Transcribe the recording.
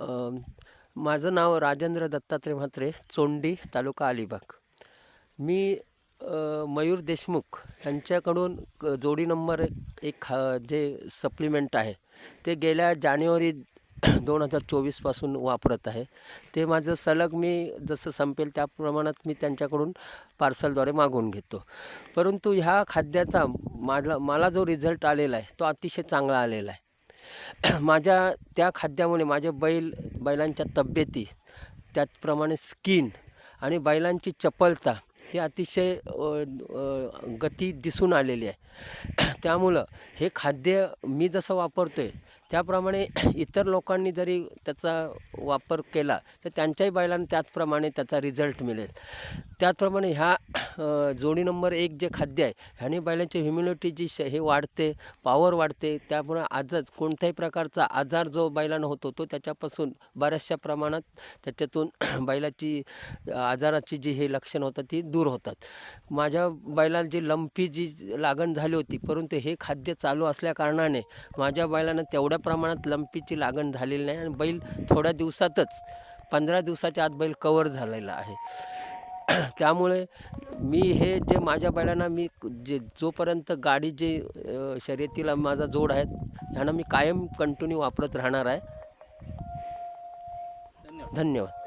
माझं नाव राजेंद्र दत्तात्रय म्हात्रे चोंडी तालुका अलिबाग. मी मयूर देशमुख यांच्याकडून क- जोडी नंबर एक- एक हा- जे सप्लिमेंट आहे ते गेल्या जानेवारी दोन हजार चोवीसपासून वापरत आहे. ते माझं सलग मी जसं संपेल त्या प्रमाणात मी त्यांच्याकडून पार्सलद्वारे मागवून घेतो. परंतु ह्या खाद्याचा माझा मला जो रिझल्ट आलेला आहे तो अतिशय चांगला आलेला आहे. माझ्या त्या खाद्यामुळे माझे बैल बैलांच्या तब्येती त्याचप्रमाणे स्किन आणि बैलांची चपलता ही अतिशय गती दिसून आलेली आहे. त्यामुळं हे खाद्य मी जसं वापरतो आहे त्याप्रमाणे इतर लोकांनी जरी त्याचा वापर केला तर त्यांच्याही बैलांना त्याचप्रमाणे त्याचा रिझल्ट मिळेल. त्याचप्रमाणे ह्या जोडी नंबर एक जे खाद्य आहे ह्याने बैलांची ह्युम्युनिटी जी श हे वाढते पॉवर वाढते. त्यामुळे आजच कोणत्याही प्रकारचा आजार जो बैलांना होतो तो त्याच्यापासून बऱ्याचशा प्रमाणात त्याच्यातून बैलाची आजाराची जी हे लक्षणं होतात ती दूर होतात. माझ्या बैलाला जी लंपी जी लागण झाली होती परंतु हे खाद्य चालू असल्या कारणाने माझ्या बैलांना तेवढ्या प्रमाणात लंपीची लागण झालेली नाही आणि बैल थोड्या दिवसातच पंधरा दिवसाच्या आत बैल कवर झालेला आहे. त्यामुळे मी हे जे माझ्या बैलांना मी जे जोपर्यंत गाडी जे शर्यतीला माझा जोड आहे ह्यांना मी कायम कंटिन्यू वापरत राहणार आहे. धन्यवाद.